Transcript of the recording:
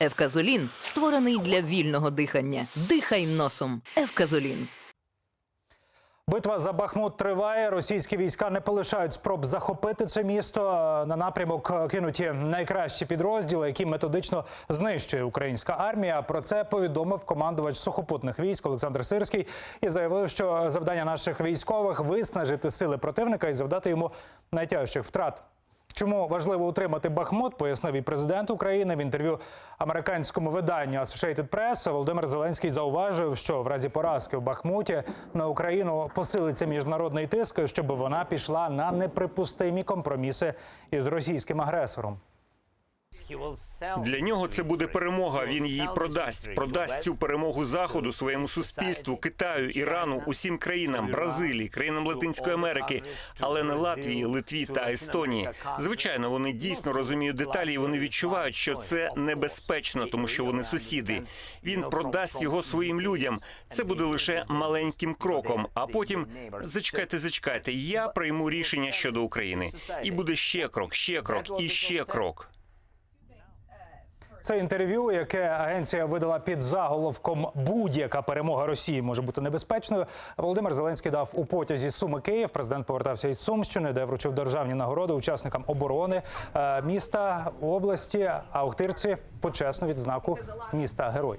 Евказолін створений для вільного дихання. Дихай носом. Евказолін. Битва за Бахмут триває. Російські війська не полишають спроб захопити це місто. На напрямок кинуті найкращі підрозділи, які методично знищує українська армія. Про це повідомив командувач сухопутних військ Олександр Сирський і заявив, що завдання наших військових виснажити сили противника і завдати йому найтяжчих втрат. Чому важливо утримати Бахмут, пояснив і президент України в інтерв'ю американському виданню Associated Press. Володимир Зеленський зауважив, що в разі поразки в Бахмуті на Україну посилиться міжнародний тиск, щоб вона пішла на неприпустимі компроміси із російським агресором. Для нього це буде перемога. Він її продасть. Продасть цю перемогу заходу своєму суспільству, Китаю, Ірану, усім країнам, Бразилії, країнам Латинської Америки, але не Латвії, Литві та Естонії. Звичайно, вони дійсно розуміють деталі. і Вони відчувають, що це небезпечно, тому що вони сусіди. Він продасть його своїм людям. Це буде лише маленьким кроком. А потім зачекайте, зачекайте. Я прийму рішення щодо України, і буде ще крок, ще крок і ще крок. Це інтерв'ю, яке агенція видала під заголовком Будь-яка перемога Росії може бути небезпечною. Володимир Зеленський дав у потязі Суми Київ. Президент повертався із Сумщини, де вручив державні нагороди учасникам оборони е, міста області. А Охтирці почесну відзнаку міста Герой.